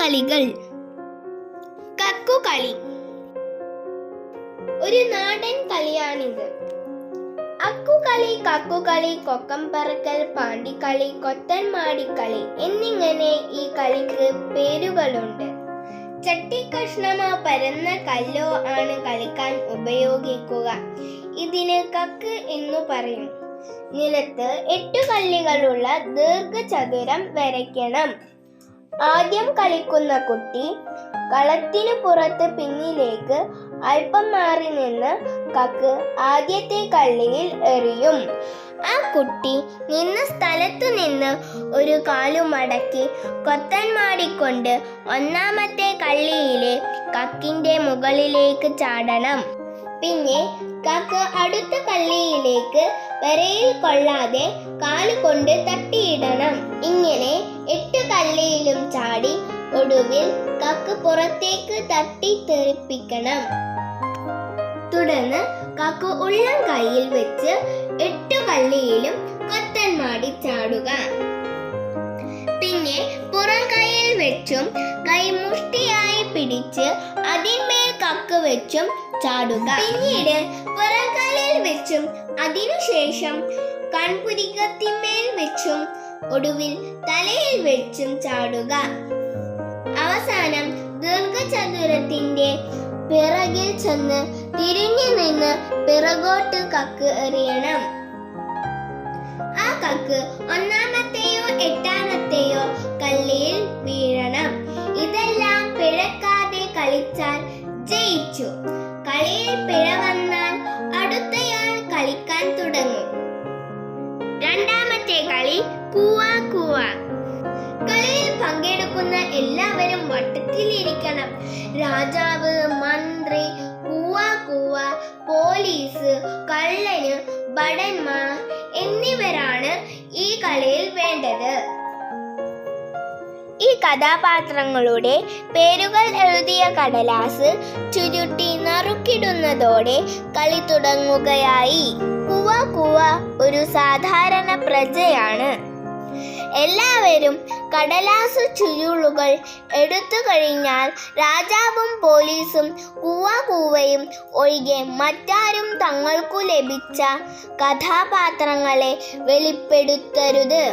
കളികൾ കക്കുകളി ഒരു നാടൻ കളിയാണിത്. അക്കുകളി കക്കുകളി കൊക്കം പറക്കൽ പാണ്ടിക്കളി കൊത്തൻമാടിക്കളി എന്നിങ്ങനെ ഈ കളിക്ക് പേരുകളുണ്ട്. ചട്ടി ചട്ടിക്കഷ്ണമോ പരന്ന കല്ലോ ആണ് കളിക്കാൻ ഉപയോഗിക്കുക. ഇതിന് കക്ക് എന്നു പറയും. നിലത്ത് എട്ടു കല്ലുകളുള്ള ദീർഘചതുരം വരയ്ക്കണം. ആദ്യം കളിക്കുന്ന കുട്ടി കളത്തിനു പുറത്ത് പിന്നിലേക്ക് അല്പം മാറി നിന്ന് കക്ക് ആദ്യത്തെ കള്ളിയിൽ എറിയും. ആ കുട്ടി നിന്ന സ്ഥലത്തു നിന്ന് ഒരു കാലു മടക്കി കൊത്തൻ മാടിക്കൊണ്ട് ഒന്നാമത്തെ കള്ളിയിലെ കക്കിന്റെ മുകളിലേക്ക് ചാടണം. പിന്നെ കക്ക് അടുത്ത കള്ളിയിലേക്ക് വരയിൽ കൊള്ളാതെ കാലുകൊണ്ട് തട്ടിയിടണം. ഇങ്ങനെ കള്ളിയിലും ചാടി ഒടുവിൽ കക്ക് പുറത്തേക്ക് തട്ടി തെറിപ്പിക്കണം. തുടർന്ന് കക്ക് ഉള്ളം കയ്യിൽ വെച്ച് എട്ട് കള്ളിയിലും കൊത്തൻ മാടി ചാടുക. പിന്നെ പുറം കയ്യിൽ വെച്ചും കൈ മുഷ്ടിയായി പിടിച്ച് അതിന്മേൽ കക്ക് വെച്ചും ചാടുക. പിന്നീട് പുറം കയ്യിൽ വെച്ചും അതിനുശേഷം കൺപുരികത്തിന്മേൽ വെച്ചും ഒടുവിൽ തലയിൽ വെച്ചും ചാടുക. അവസാനം ദീർഘചതുരത്തിന്റെ പിറകിൽ ചെന്ന് തിരിഞ്ഞു നിന്ന് പിറകോട്ട് കക്ക് എറിയണം. ആ കക്ക് ഒന്നാമത്തെയോ എട്ടാമത്തെയോ കള്ളിയിൽ വീഴണം. ഇതെല്ലാം പിഴക്കാതെ കളിച്ചാൽ ജയിച്ചു. കളിയിൽ പിഴ വന്നാൽ അടുത്തയാൾ കളിക്കാൻ തുടങ്ങും. രണ്ടാമത്തെ കളി കൂവാ കൂവാ കളിയിൽ പങ്കെടുക്കുന്ന എല്ലാവരും വട്ടത്തിലിരിക്കണം. രാജാവ് മന്ത്രി കൂവ കൂവ പോലീസ് കള്ളന് ഭടന്മാർ എന്നിവരാണ് ഈ കളിയിൽ വേണ്ടത്. ഈ കഥാപാത്രങ്ങളുടെ പേരുകൾ എഴുതിയ കടലാസ് ചുരുട്ടി നറുക്കിടുന്നതോടെ കളി തുടങ്ങുകയായി. കുവ കുവ ഒരു സാധാരണ പ്രജയാണ്. എല്ലാവരും കടലാസ് ചുരുളുകൾ എടുത്തു കഴിഞ്ഞാൽ രാജാവും പോലീസും കൂവ കൂവയും ഒഴികെ മറ്റാരും തങ്ങൾക്കു ലഭിച്ച കഥാപാത്രങ്ങളെ വെളിപ്പെടുത്തരുത്.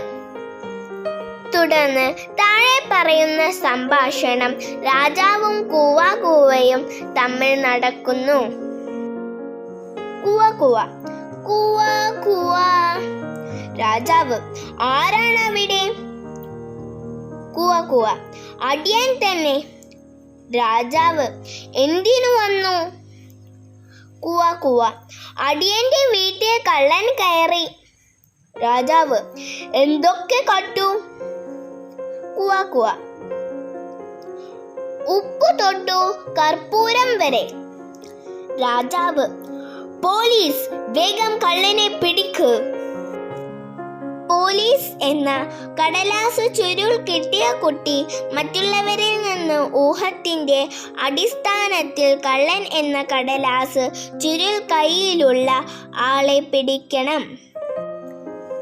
തുടർന്ന് താഴെ പറയുന്ന സംഭാഷണം രാജാവും കൂവ കൂവയും തമ്മിൽ നടക്കുന്നു. കൂവ കൂവ. കൂവ കൂവ. രാജാവ്. ആരാണ് അവിടെ കുവ കുവ അടിയൻ തന്നെ. രാജാവ് എന്തിനു വന്നു? കുവ കുവ അടിയന്റെ വീട്ടിൽ കള്ളൻ കയറി. രാജാവ് എന്തൊക്കെ കട്ടു? കുവ കുവ ഉപ്പ് തൊട്ടു കർപ്പൂരം വരെ. രാജാവ് പോലീസ് വേഗം കള്ളനെ പിടിക്ക്. പോലീസ് എന്ന കടലാസ് ചുരുൾ കിട്ടിയ കുട്ടി മറ്റുള്ളവരിൽ നിന്ന് ഊഹത്തിന്റെ അടിസ്ഥാനത്തിൽ കള്ളൻ എന്ന കടലാസ് ചുരുൾ കൈയിലുള്ള ആളെ പിടിക്കണം.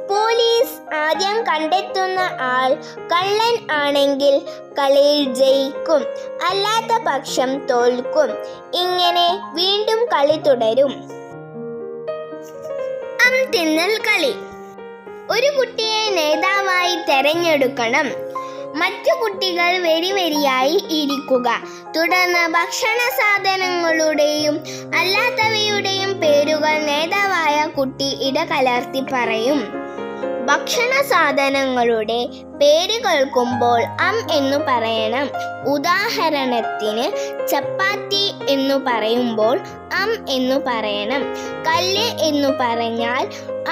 പോലീസ് ആദ്യം കണ്ടെത്തുന്ന ആൾ കള്ളൻ ആണെങ്കിൽ കളിയിൽ ജയിക്കും അല്ലാത്ത പക്ഷം തോൽക്കും. ഇങ്ങനെ വീണ്ടും കളി തുടരും. തിന്നൽ കളി. ഒരു കുട്ടിയെ നേതാവായി തെരഞ്ഞെടുക്കണം. മറ്റു കുട്ടികൾ വരി വരിയായി ഇരിക്കുക. തുടർന്ന് ഭക്ഷണ സാധനങ്ങളുടെയും അല്ലാത്തവയുടെയും പേരുകൾ നേതാവായ കുട്ടി ഇടകലർത്തി പറയും. ഭക്ഷണ സാധനങ്ങളുടെ പേര് കേൾക്കുമ്പോൾ അം എന്നു പറയണം. ഉദാഹരണത്തിന് ചപ്പാത്തി എന്നു പറയുമ്പോൾ അം എന്നു പറയണം. കല്ല് എന്നു പറഞ്ഞാൽ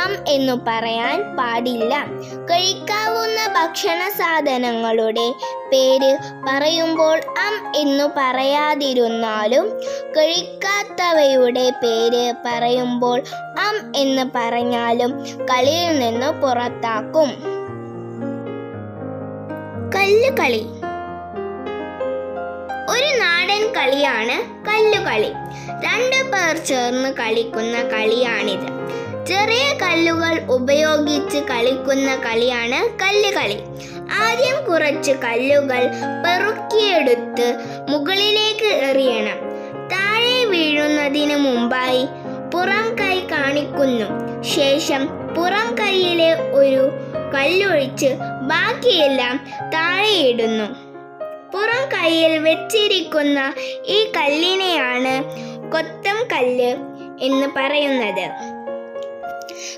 അം എന്നു പറയാൻ പാടില്ല. കഴിക്കാവുന്ന ഭക്ഷണ സാധനങ്ങളുടെ പേര് പറയുമ്പോൾ അം എന്നു പറയാതിരുന്നാലും കഴിക്കാത്തവയുടെ പേര് പറയുമ്പോൾ അം എന്ന് പറഞ്ഞാലും കളിയിൽ നിന്ന് പുറത്താക്കും. കല്ലുകളി കളിയാണ് കല്ലുകളി. രണ്ട് പേർ ചേർന്ന് കളിക്കുന്ന കളിയാണിത്. ചെറിയ കല്ലുകൾ ഉപയോഗിച്ച് കളിക്കുന്ന കളിയാണ് കല്ലുകളി. ആദ്യം കുറച്ച് കല്ലുകൾ പെറുക്കിയെടുത്ത് മുകളിലേക്ക് എറിയണം. താഴെ വീഴുന്നതിന് മുമ്പായി പുറം കൈ കാണിക്കുന്നു. ശേഷം പുറം കൈയിലെ ഒരു കല്ലൊഴിച്ച് ബാക്കിയെല്ലാം താഴെയിടുന്നു പുറം കൈയിൽ വെച്ചിരിക്കുന്ന ഈ കല്ലിനെയാണ് കൊത്തം കല്ല് എന്ന് പറയുന്നത്.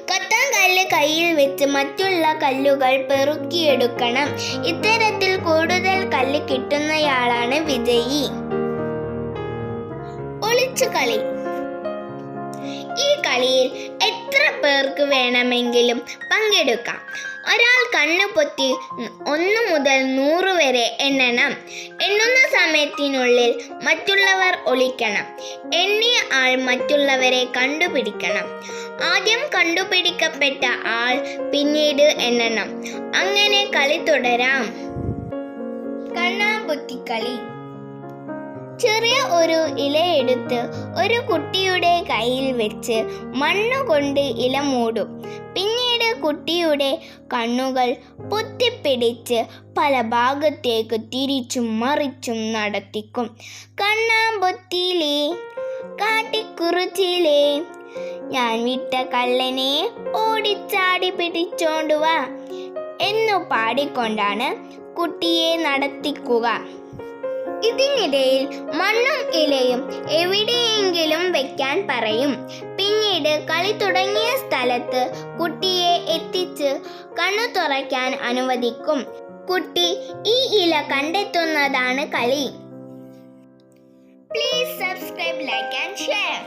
കൊത്തം കല്ല് കയ്യിൽ വെച്ച് മറ്റുള്ള കല്ലുകൾ പെറുക്കിയെടുക്കണം. ഇത്തരത്തിൽ കൂടുതൽ കല്ല് കിട്ടുന്നയാളാണ് വിജയി. ഒളിച്ചു കളി. ഈ കളിയിൽ എത്ര പേർക്ക് വേണമെങ്കിലും പങ്കെടുക്കാം. ഒരാൾ കണ്ണു പൊത്തി ഒന്ന് മുതൽ നൂറ് വരെ എണ്ണണം. എണ്ണുന്ന സമയത്തിനുള്ളിൽ മറ്റുള്ളവർ ഒളിക്കണം. എണ്ണിയ ആൾ മറ്റുള്ളവരെ കണ്ടുപിടിക്കണം. ആദ്യം കണ്ടുപിടിക്കപ്പെട്ട ആൾ പിന്നീട് എണ്ണണം. അങ്ങനെ കളി തുടരാം. കണ്ണാമ്പൊത്തിക്കളി. ചെറിയ ഒരു ഇലയെടുത്ത് ഒരു കുട്ടിയുടെ കയ്യിൽ വെച്ച് മണ്ണ് കൊണ്ട് ഇല മൂടും. പിന്നീട് കുട്ടിയുടെ കണ്ണുകൾ പൊത്തിപ്പിടിച്ച് പല ഭാഗത്തേക്ക് തിരിച്ചും മറിച്ചും നടത്തിക്കും. കണ്ണാമ്പൊത്തിയിലേ കാട്ടിക്കുറിച്ചിലേ ഞാൻ വിട്ട കള്ളനെ ഓടിച്ചാടി പിടിച്ചോണ്ടുവാ എന്നു പാടിക്കൊണ്ടാണ് കുട്ടിയെ നടത്തിക്കുക. ഇതിനിടയിൽ മണ്ണും ഇലയും എവിടെയെങ്കിലും വെക്കാൻ പറയും. പിന്നീട് കളി തുടങ്ങിയ സ്ഥലത്ത് കുട്ടിയെ എത്തിച്ച് കണ്ണു തുറയ്ക്കാൻ അനുവദിക്കും. കുട്ടി ഈ ഇല കണ്ടെത്തുന്നതാണ് കളി. Please subscribe like and share